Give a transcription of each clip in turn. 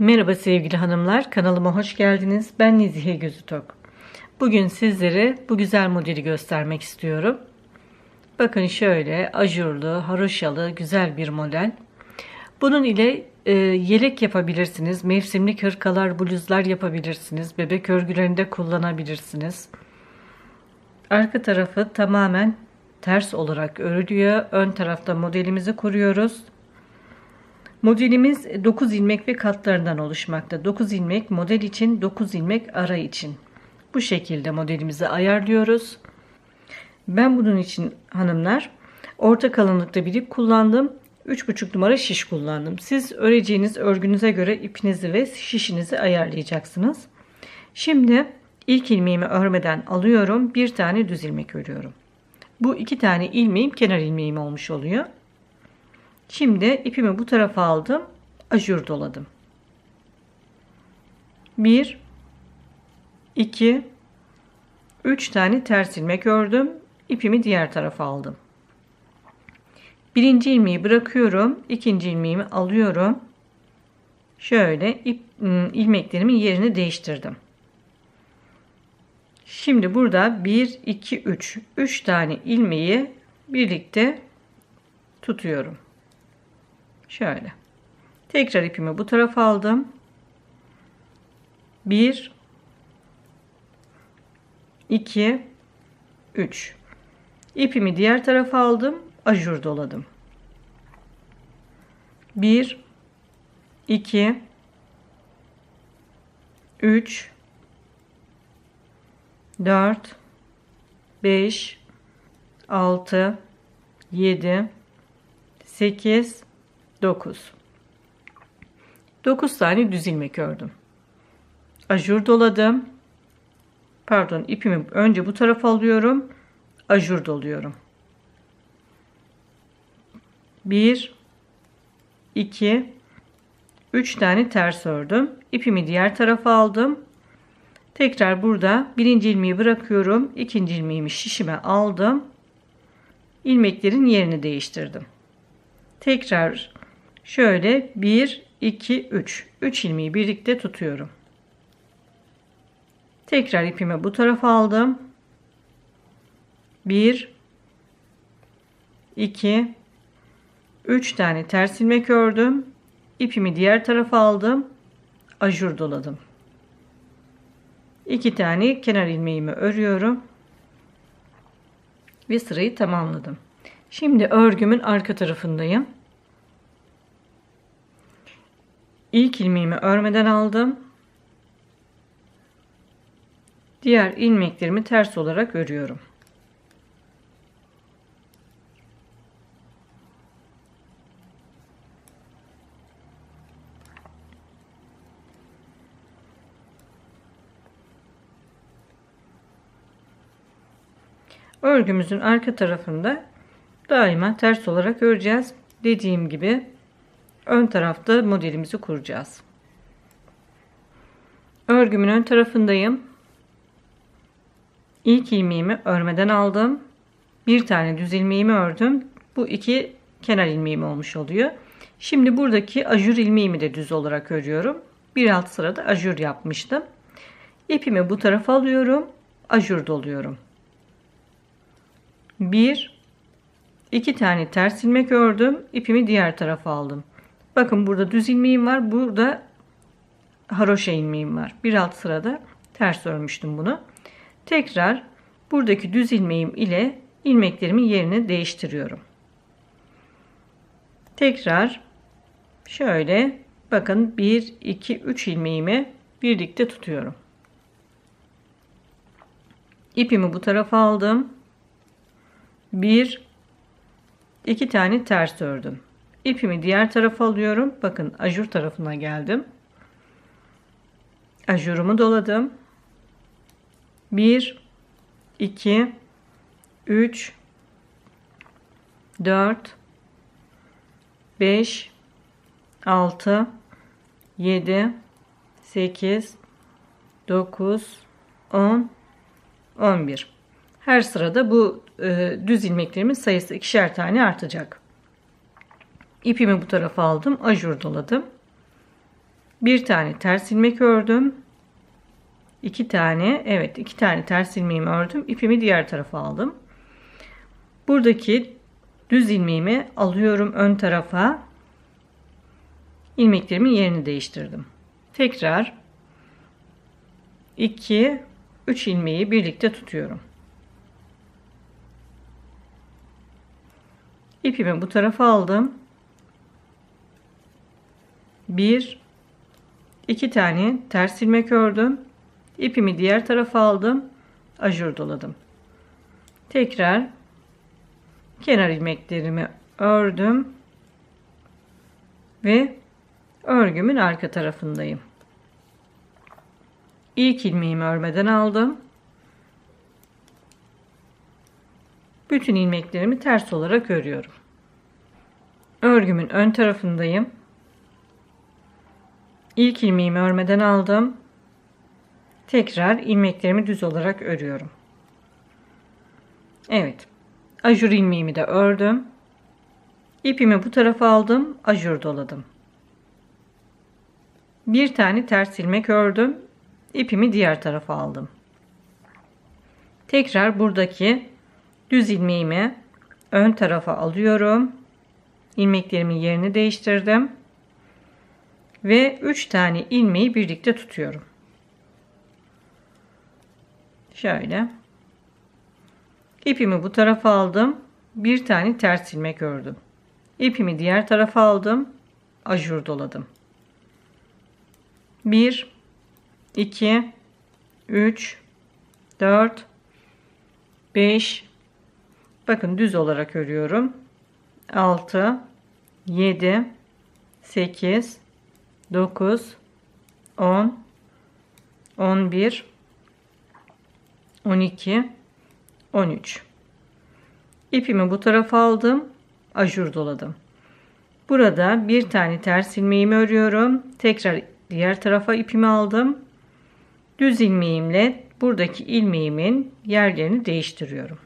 Merhaba sevgili hanımlar, kanalıma hoş geldiniz. Ben Nezihe Gözütok. Bugün sizlere bu güzel modeli göstermek istiyorum. Bakın şöyle ajurlu, haroşalı güzel bir model. Bunun ile e, yelek yapabilirsiniz, mevsimlik hırkalar, bluzlar yapabilirsiniz, bebek örgülerinde kullanabilirsiniz. Arka tarafı tamamen ters olarak örülüyor. Ön tarafta modelimizi kuruyoruz. Modelimiz 9 ilmek ve katlarından oluşmakta. 9 ilmek model için, 9 ilmek ara için. Bu şekilde modelimizi ayarlıyoruz. Ben bunun için hanımlar orta kalınlıkta bir ip kullandım. 3,5 numara şiş kullandım. Siz öreceğiniz örgünüze göre ipinizi ve şişinizi ayarlayacaksınız. Şimdi ilk ilmeğimi örmeden alıyorum. Bir tane düz ilmek örüyorum. Bu iki tane ilmeğim kenar ilmeğim olmuş oluyor. Şimdi ipimi bu tarafa aldım. Ajur doladım. 1 2 3 tane ters ilmek ördüm. İpimi diğer tarafa aldım. Birinci ilmeği bırakıyorum. ikinci ilmeğimi alıyorum. Şöyle ip, ıı, ilmeklerimin yerini değiştirdim. Şimdi burada 1 2 3 3 tane ilmeği birlikte tutuyorum. Şöyle. Tekrar ipimi bu tarafa aldım. 1 2 3 İpimi diğer tarafa aldım. Ajur doladım. 1 2 3 4 5 6 7 8 9 9 tane düz ilmek ördüm. Ajur doladım. Pardon ipimi önce bu tarafa alıyorum. Ajur doluyorum. 1 2 3 tane ters ördüm. İpimi diğer tarafa aldım. Tekrar burada birinci ilmeği bırakıyorum. ikinci ilmeğimi şişime aldım. İlmeklerin yerini değiştirdim. Tekrar Şöyle 1, 2, 3. 3 ilmeği birlikte tutuyorum. Tekrar ipimi bu tarafa aldım. 1, 2, 3 tane ters ilmek ördüm. İpimi diğer tarafa aldım. Ajur doladım. 2 tane kenar ilmeğimi örüyorum. Ve sırayı tamamladım. Şimdi örgümün arka tarafındayım. İlk ilmeğimi örmeden aldım. Diğer ilmeklerimi ters olarak örüyorum. Örgümüzün arka tarafında daima ters olarak öreceğiz. Dediğim gibi ön tarafta modelimizi kuracağız. Örgümün ön tarafındayım. İlk ilmeğimi örmeden aldım. Bir tane düz ilmeğimi ördüm. Bu iki kenar ilmeğim olmuş oluyor. Şimdi buradaki ajur ilmeğimi de düz olarak örüyorum. Bir alt sırada ajur yapmıştım. İpimi bu tarafa alıyorum. Ajur doluyorum. Bir, iki tane ters ilmek ördüm. İpimi diğer tarafa aldım. Bakın burada düz ilmeğim var. Burada haroşa ilmeğim var. Bir alt sırada ters örmüştüm bunu. Tekrar buradaki düz ilmeğim ile ilmeklerimin yerini değiştiriyorum. Tekrar şöyle bakın 1 2 3 ilmeğimi birlikte tutuyorum. İpimi bu tarafa aldım. 1 2 tane ters ördüm. İpimi diğer tarafa alıyorum. Bakın ajur tarafına geldim. Ajurumu doladım. 1 2 3 4 5 6 7 8 9 10 11 her sırada bu e, düz ilmeklerimin sayısı ikişer tane artacak. İpimi bu tarafa aldım. Ajur doladım. 1 Bir tane ters ilmek ördüm. İki tane, evet iki tane ters ilmeğimi ördüm. İpimi diğer tarafa aldım. Buradaki düz ilmeğimi alıyorum ön tarafa. İlmeklerimin yerini değiştirdim. Tekrar 2 3 ilmeği birlikte tutuyorum. İpimi bu tarafa aldım. 1 2 tane ters ilmek ördüm. İpimi diğer tarafa aldım. Ajur doladım. Tekrar kenar ilmeklerimi ördüm ve örgümün arka tarafındayım. İlk ilmeğimi örmeden aldım. Bütün ilmeklerimi ters olarak örüyorum. Örgümün ön tarafındayım. İlk ilmeğimi örmeden aldım. Tekrar ilmeklerimi düz olarak örüyorum. Evet. Ajur ilmeğimi de ördüm. İpimi bu tarafa aldım. Ajur doladım. Bir tane ters ilmek ördüm. İpimi diğer tarafa aldım. Tekrar buradaki düz ilmeğimi ön tarafa alıyorum. İlmeklerimin yerini değiştirdim. Ve 3 tane ilmeği birlikte tutuyorum. Şöyle. İpimi bu tarafa aldım. Bir tane ters ilmek ördüm. İpimi diğer tarafa aldım. Ajur doladım. 1 2 3 4 5 Bakın düz olarak örüyorum. 6 7 8 9 10 11 12 13 İpimi bu tarafa aldım. Ajur doladım. Burada bir tane ters ilmeğimi örüyorum. Tekrar diğer tarafa ipimi aldım. Düz ilmeğimle buradaki ilmeğimin yerlerini değiştiriyorum.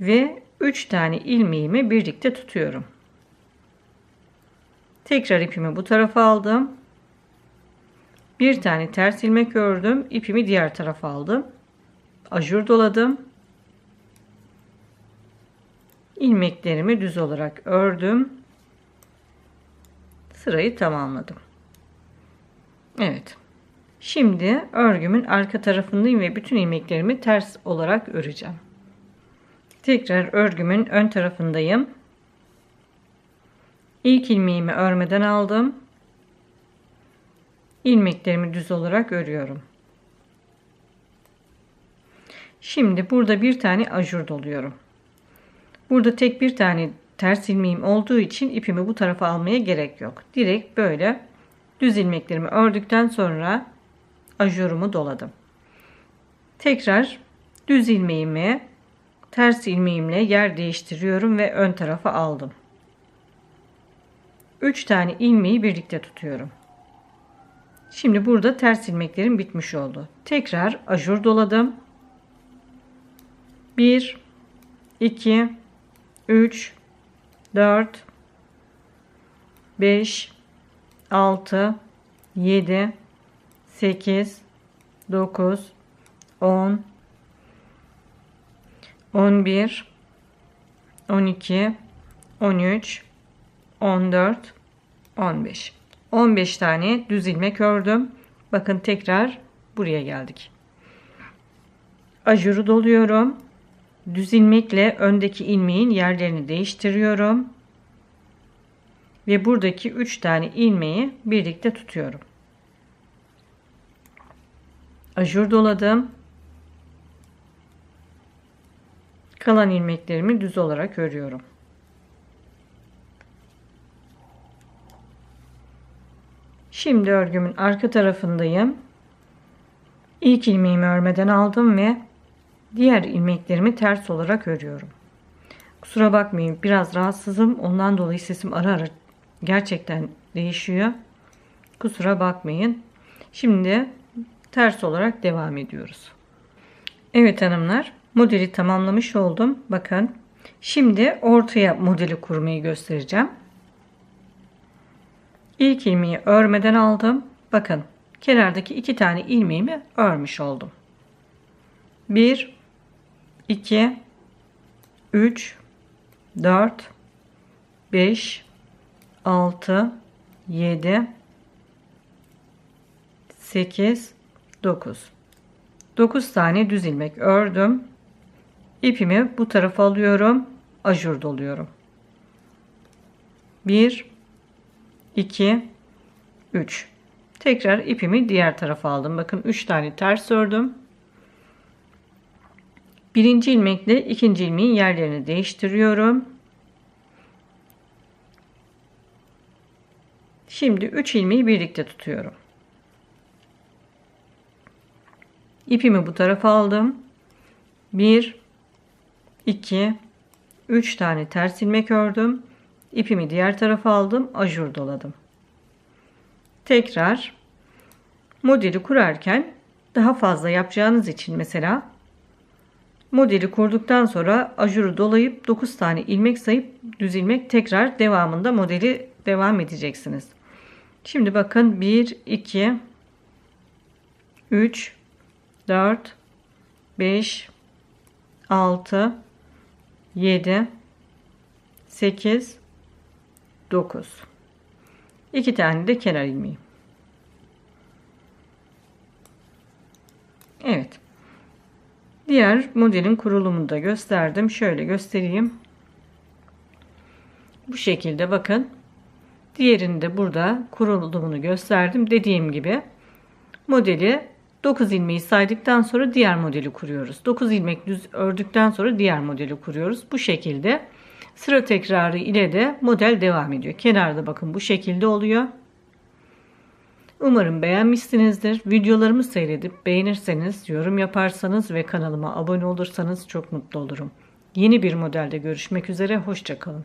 Ve 3 tane ilmeğimi birlikte tutuyorum. Tekrar ipimi bu tarafa aldım. Bir tane ters ilmek ördüm. İpimi diğer tarafa aldım. Ajur doladım. İlmeklerimi düz olarak ördüm. Sırayı tamamladım. Evet. Şimdi örgümün arka tarafındayım ve bütün ilmeklerimi ters olarak öreceğim. Tekrar örgümün ön tarafındayım. İlk ilmeğimi örmeden aldım. İlmeklerimi düz olarak örüyorum. Şimdi burada bir tane ajur doluyorum. Burada tek bir tane ters ilmeğim olduğu için ipimi bu tarafa almaya gerek yok. Direkt böyle düz ilmeklerimi ördükten sonra ajurumu doladım. Tekrar düz ilmeğimi ters ilmeğimle yer değiştiriyorum ve ön tarafa aldım. 3 tane ilmeği birlikte tutuyorum. Şimdi burada ters ilmeklerim bitmiş oldu. Tekrar ajur doladım. 1 2 3 4 5 6 7 8 9 10 11 12 13 14 15 15 tane düz ilmek ördüm. Bakın tekrar buraya geldik. Ajuru doluyorum. Düz ilmekle öndeki ilmeğin yerlerini değiştiriyorum. Ve buradaki 3 tane ilmeği birlikte tutuyorum. Ajur doladım. Kalan ilmeklerimi düz olarak örüyorum. Şimdi örgümün arka tarafındayım. İlk ilmeğimi örmeden aldım ve diğer ilmeklerimi ters olarak örüyorum. Kusura bakmayın biraz rahatsızım. Ondan dolayı sesim ara ara gerçekten değişiyor. Kusura bakmayın. Şimdi ters olarak devam ediyoruz. Evet hanımlar modeli tamamlamış oldum. Bakın şimdi ortaya modeli kurmayı göstereceğim. İlk ilmeği örmeden aldım. Bakın kenardaki iki tane ilmeğimi örmüş oldum. 1 2 3 4 5 6 7 8 9 9 tane düz ilmek ördüm. İpimi bu tarafa alıyorum. Ajur doluyorum. 1 2 3 Tekrar ipimi diğer tarafa aldım. Bakın 3 tane ters ördüm. Birinci ilmekle ikinci ilmeğin yerlerini değiştiriyorum. Şimdi 3 ilmeği birlikte tutuyorum. İpimi bu tarafa aldım. 1 2 3 tane ters ilmek ördüm. İpimi diğer tarafa aldım. Ajur doladım. Tekrar modeli kurarken daha fazla yapacağınız için mesela modeli kurduktan sonra ajuru dolayıp 9 tane ilmek sayıp düz ilmek tekrar devamında modeli devam edeceksiniz. Şimdi bakın 1 2 3 4 5 6 7 8 9 2 tane de kenar ilmeği. Evet. Diğer modelin kurulumunu da gösterdim. Şöyle göstereyim. Bu şekilde bakın. Diğerini de burada kurulumunu gösterdim. Dediğim gibi modeli 9 ilmeği saydıktan sonra diğer modeli kuruyoruz. 9 ilmek düz ördükten sonra diğer modeli kuruyoruz. Bu şekilde sıra tekrarı ile de model devam ediyor. Kenarda bakın bu şekilde oluyor. Umarım beğenmişsinizdir. Videolarımı seyredip beğenirseniz, yorum yaparsanız ve kanalıma abone olursanız çok mutlu olurum. Yeni bir modelde görüşmek üzere. Hoşçakalın.